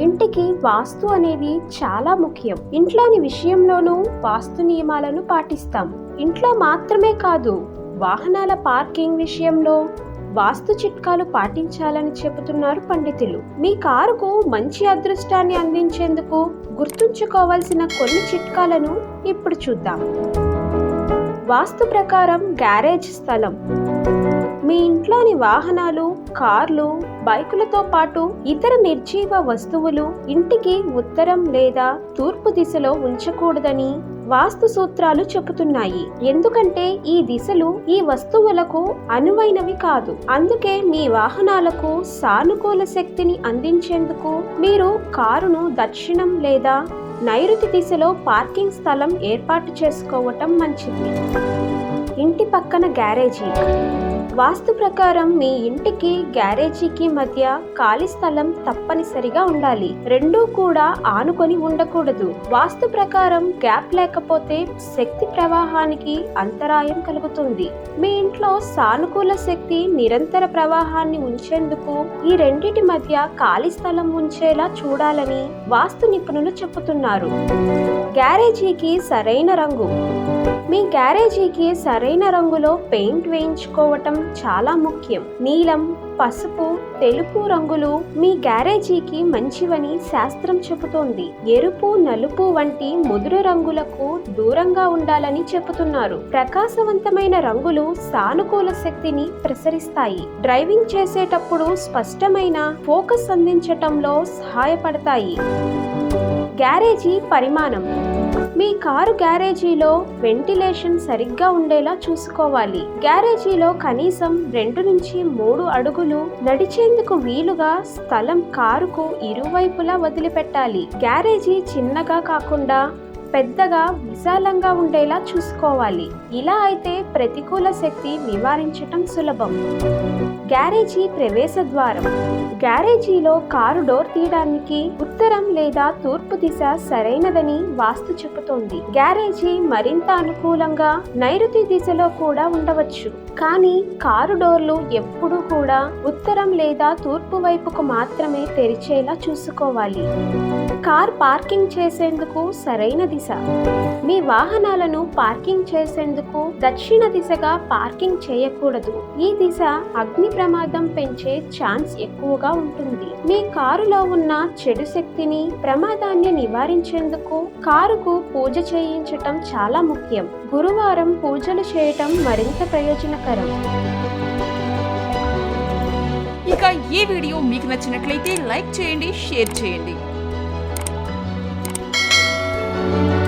ఇంటికి వాస్తు అనేది చాలా ముఖ్యం. ఇంట్లోని విషయంలోనూ వాస్తు నియమాలను పాటిస్తాం. ఇంట్లో మాత్రమే కాదు వాహనాల పార్కింగ్ విషయంలో వాస్తు చిట్కాలు పాటించాలని చెబుతున్నారు పండితులు. మీ కారుకు మంచి అదృష్టాన్ని అందించేందుకు గుర్తుంచుకోవాల్సిన కొన్ని చిట్కాలను ఇప్పుడు చూద్దాం. వాస్తు ప్రకారం గ్యారేజ్ స్థలం. మీ ఇంట్లోని వాహనాలు కార్లు బైకులతో పాటు ఇతర నిర్జీవ వస్తువులు ఇంటికి ఉత్తరం లేదా తూర్పు దిశలో ఉంచకూడదని వాస్తు సూత్రాలు చెబుతున్నాయి. ఎందుకంటే ఈ దిశలు ఈ వస్తువులకు అనువైనవి కాదు. అందుకే మీ వాహనాలకు సానుకూల శక్తిని అందించేందుకు మీరు కారును దక్షిణం లేదా నైరుతి దిశలో పార్కింగ్ స్థలం ఏర్పాటు చేసుకోవటం మంచిది. ఇంటి పక్కన గ్యారేజీ. వాస్తు ప్రకారం మీ ఇంటికి గ్యారేజీకి మధ్య ఖాళీ స్థలం తప్పనిసరిగా ఉండాలి. రెండూ కూడా ఆనుకొని ఉండకూడదు. వాస్తు ప్రకారం గ్యాప్ లేకపోతే శక్తి ప్రవాహానికి అంతరాయం కలుగుతుంది. మీ ఇంట్లో సానుకూల శక్తి నిరంతర ప్రవాహాన్ని ఉంచేందుకు ఈ రెండిటి మధ్య ఖాళీ స్థలం ఉంచేలా చూడాలని వాస్తు నిపుణులు చెబుతున్నారు. గ్యారేజీకి సరైన రంగు. మీ గ్యారేజీకి సరైన రంగులో పెయింట్ వేయించుకోవటం చాలా ముఖ్యం. నీలం పసుపు తెలుపు రంగులు మీ గ్యారేజీకి మంచివని శాస్త్రం చెబుతోంది. ఎరుపు నలుపు వంటి ముదురు రంగులకు దూరంగా ఉండాలని చెబుతున్నారు. ప్రకాశవంతమైన రంగులు సానుకూల శక్తిని ప్రసరిస్తాయి. డ్రైవింగ్ చేసేటప్పుడు స్పష్టమైన ఫోకస్ అందించటంలో సహాయపడతాయి. గ్యారేజీ పరిమాణం మీ కారు గ్యారేజీలో వెంటిలేషన్ సరిగ్గా ఉండేలా చూసుకోవాలి. గ్యారేజీలో కనీసం రెండు నుంచి మూడు అడుగులు నడిచేందుకు వీలుగా స్థలం కారుకు ఇరువైపులా వదిలిపెట్టాలి. గ్యారేజీ చిన్నగా కాకుండా పెద్దగా విశాలంగా ఉండేలా చూసుకోవాలి. ఇలా అయితే ప్రతికూల శక్తి నివారించటం సులభం. గ్యారేజీ ప్రవేశ ద్వారం. గ్యారేజీలో కారు డోర్ తీయడానికి ఉత్తరం లేదా తూర్పు దిశ సరైనదని వాస్తు చెబుతోంది. గ్యారేజీ మరింత అనుకూలంగా నైరుతి దిశలో కూడా ఉండవచ్చు. కానీ కారు డోర్లు ఎప్పుడూ కూడా ఉత్తరం లేదా తూర్పు వైపుకు మాత్రమే తెరిచేలా చూసుకోవాలి. కార్ పార్కింగ్ చేసేందుకు సరైన దిశ దిశ. మీ వాహనాలను పార్కింగ్ చేసేందుకు దక్షిణ దిశగా పార్కింగ్ చేయకూడదు. ఈ దిశ అగ్ని ప్రమాదం పెంచే ఛాన్స్ ఎక్కువగా ఉంటుంది. మీ కారులో ఉన్న చెడు శక్తిని ప్రమాదాన్ని నివారించేందుకు కారుకు పూజ చేయించటం చాలా ముఖ్యం. గురువారం పూజలు చేయటం మరింత ప్రయోజనకరం. ఇక ఈ వీడియో మీకు నచ్చినట్లయితే లైక్ చేయండి షేర్ చేయండి. Thank you.